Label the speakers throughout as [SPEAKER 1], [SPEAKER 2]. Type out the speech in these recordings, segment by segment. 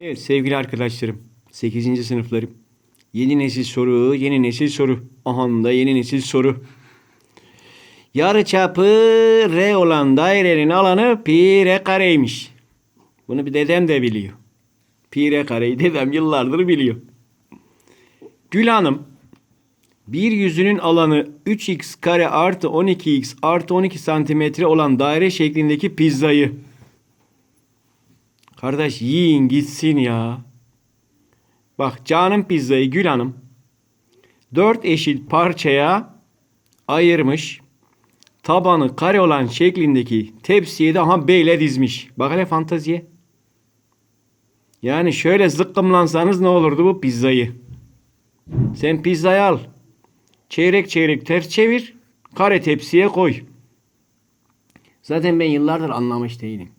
[SPEAKER 1] Evet sevgili arkadaşlarım, 8. sınıflarım. Yeni nesil soru, yeni nesil soru. Aha da yeni nesil soru. Yarıçapı R olan dairenin alanı pi R kareymiş. Bunu bir dedem de biliyor. Pi R kareyi dedem yıllardır biliyor. Gül Hanım, bir yüzünün alanı 3x kare artı 12x artı 12 santimetre olan daire şeklindeki pizzayı Kardeş yiyin gitsin ya. Bak canım pizzayı Gül Hanım dört eşit parçaya ayırmış. Tabanı kare olan şeklindeki tepsiye de aha beyle dizmiş. Bak hele fantaziye. Yani şöyle zıkkımlansanız ne olurdu bu pizzayı? Sen pizzayı al. Çeyrek çeyrek ters çevir. Kare tepsiye koy. Zaten ben yıllardır anlamış değilim.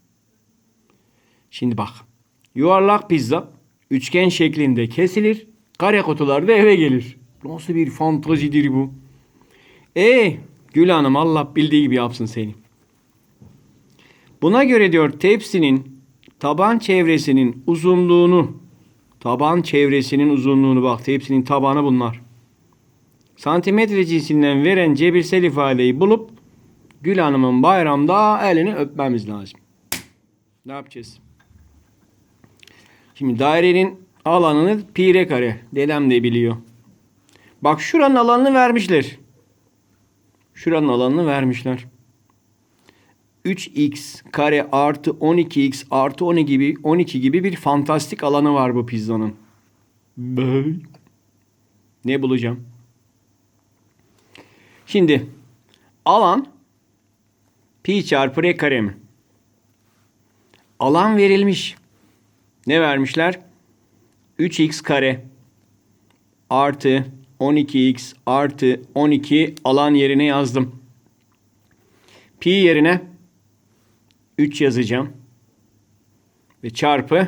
[SPEAKER 1] Şimdi bak. Yuvarlak pizza üçgen şeklinde kesilir. Kare kutularda eve gelir. Nasıl bir fantazidir bu? E Gül Hanım Allah bildiği gibi yapsın seni. Buna göre diyor tepsinin taban çevresinin uzunluğunu taban çevresinin uzunluğunu bak tepsinin tabanı bunlar. Santimetre cinsinden veren cebirsel ifadeyi bulup Gül Hanım'ın bayramda elini öpmemiz lazım. Ne yapacağız? Şimdi dairenin alanını pi r kare. Dedem de biliyor. Bak şuranın alanını vermişler. Şuranın alanını vermişler. 3x kare artı 12x artı 12 gibi 12 gibi bir fantastik alanı var bu pizzanın. Ne bulacağım? Şimdi alan pi çarpı r kare mi? Alan verilmiş. Ne vermişler? 3x kare artı 12x artı 12 alan yerine yazdım. Pi yerine 3 yazacağım. Ve çarpı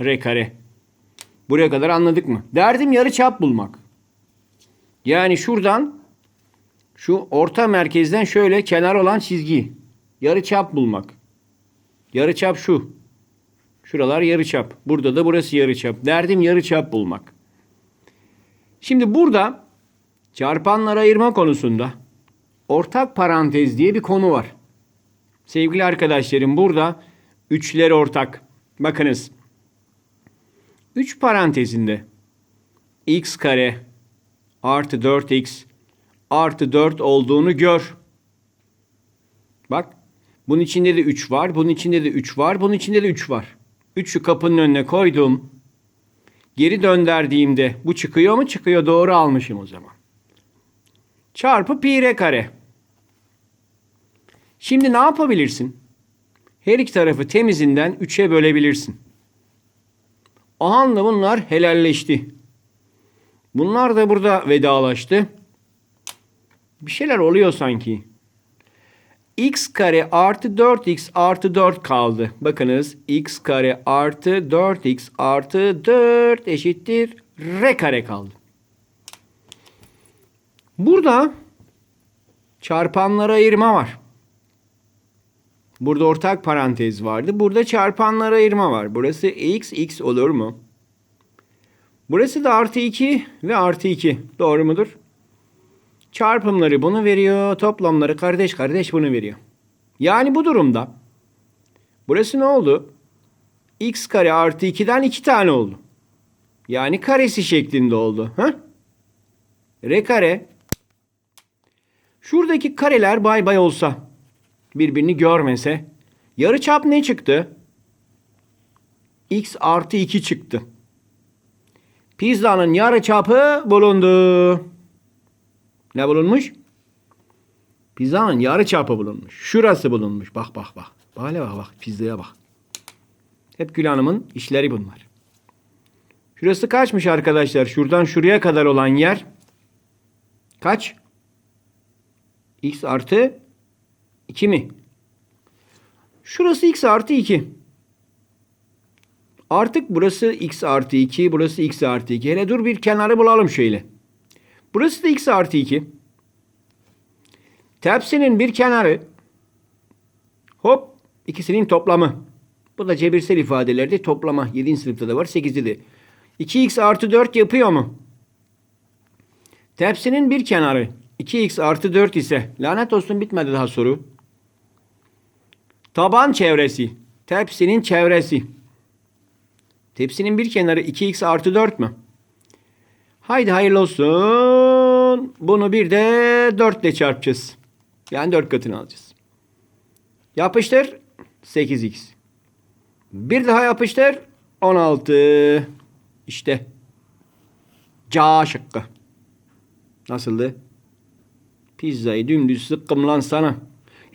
[SPEAKER 1] r kare. Buraya kadar anladık mı? Derdim yarı çap bulmak. Yani şuradan şu orta merkezden şöyle kenar olan çizgi. Yarı çap bulmak. Yarı çap şu. Şuralar yarıçap. Burada da burası yarıçap. Derdim yarıçap bulmak. Şimdi burada çarpanlar ayırma konusunda ortak parantez diye bir konu var. Sevgili arkadaşlarım burada üçler ortak. Bakınız. 3 parantezinde x kare artı 4x artı 4 olduğunu gör. Bak. Bunun içinde de 3 var. Bunun içinde de 3 var. Bunun içinde de 3 var. 3'ü kapının önüne koydum. Geri dönderdiğimde bu çıkıyor mu? Çıkıyor. Doğru almışım o zaman. Çarpı pi kare. Şimdi ne yapabilirsin? Her iki tarafı temizinden 3'e bölebilirsin. O anda bunlar helalleşti. Bunlar da burada vedalaştı. Bir şeyler oluyor sanki x kare artı 4x artı 4 kaldı. Bakınız x kare artı 4x artı 4 eşittir r kare kaldı. Burada çarpanlara ayırma var. Burada ortak parantez vardı. Burada çarpanlara ayırma var. Burası x, x olur mu? Burası da artı 2 ve artı 2. Doğru mudur? Çarpımları bunu veriyor. Toplamları kardeş kardeş bunu veriyor. Yani bu durumda burası ne oldu? x kare artı 2'den 2 tane oldu. Yani karesi şeklinde oldu. Ha? R kare. Şuradaki kareler bay bay olsa birbirini görmese yarı çap ne çıktı? x artı 2 çıktı. Pizzanın yarı çapı bulundu. Ne bulunmuş? Pizzanın yarı çapı bulunmuş. Şurası bulunmuş. Bak bak bak. Hele bak bak. Pizzaya bak. Hep Gül Hanım'ın işleri bunlar. Şurası kaçmış arkadaşlar? Şuradan şuraya kadar olan yer kaç? X artı 2 mi? Şurası X artı 2. Artık burası X artı 2. Burası X artı 2. Hele dur bir kenarı bulalım şöyle. Burası da x artı 2. Tepsinin bir kenarı hop ikisinin toplamı. Bu da cebirsel ifadelerdi. Toplama 7. sınıfta da var. 8'de de. 2x artı 4 yapıyor mu? Tepsinin bir kenarı 2x artı 4 ise lanet olsun bitmedi daha soru. Taban çevresi. Tepsinin çevresi. Tepsinin bir kenarı 2x artı 4 mü? Haydi hayırlı olsun. Bunu bir de 4 ile çarpacağız. Yani 4 katını alacağız. Yapıştır. 8x. Bir daha yapıştır. 16. İşte. Ca şıkkı. Nasıldı? Pizzayı dümdüz sıkkım lan sana.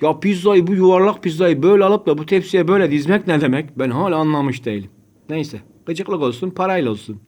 [SPEAKER 1] Ya pizzayı bu yuvarlak pizzayı böyle alıp da bu tepsiye böyle dizmek ne demek? Ben hala anlamış değilim. Neyse. Gıcıklık olsun parayla olsun.